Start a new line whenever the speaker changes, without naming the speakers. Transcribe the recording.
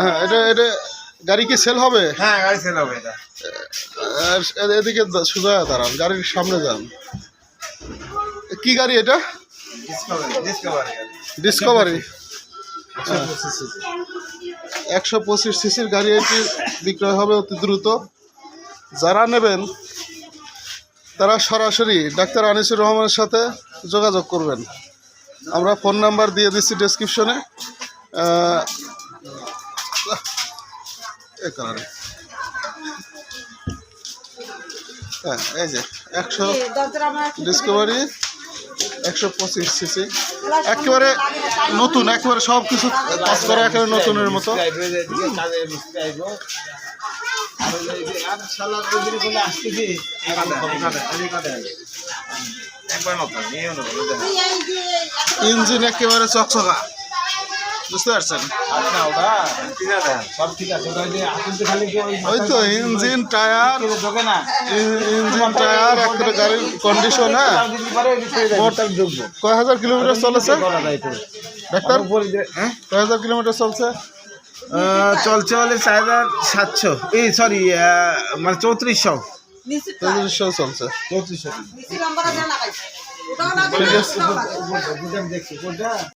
হ্যাঁ এটা এটা গাড়ি কি সেল হবে?
হ্যাঁ গাড়ি সেল হবে এটা।
আর এদিকে দা- সোজা দাঁড়ান গাড়ির সামনে যান। কি গাড়ি এটা?
ডিসকভারি
একশো পঁচিশ সিসির গাড়ি এটি বিক্রয় হবে অতি দ্রুত। যারা নেবেন তারা সরাসরি ডাক্তার আনিসুর রহমানের সাথে যোগাযোগ করবেন। আমরা ফোন নাম্বার দিয়ে দিচ্ছি ডেসক্রিপশনে হ্যাঁ এই যে একশো ডিসকভারি একশো পঁচিশ সিসি একেবারে নতুন একেবারে সব কিছু কাজ করা একেবারে নতুনের মতো। ইঞ্জিন একেবারে চকচকা। বুঝতে পারছেন?
ওই
তো ইঞ্জিন টায়ার ইঞ্জিন টায়ার একেবারে গাড়ির কন্ডিশন হ্যাঁ? কয় হাজার কিলোমিটার চলেছে? ডাক্তার?
হ্যাঁ?
কয় হাজার কিলোমিটার চলছে?
চলছে বলে চার হাজার সাতশো। এই সরি মানে চৌত্রিশশো।
চৌত্রিশশো চলছে।
চৌত্রিশশো।
ঠিক আছে।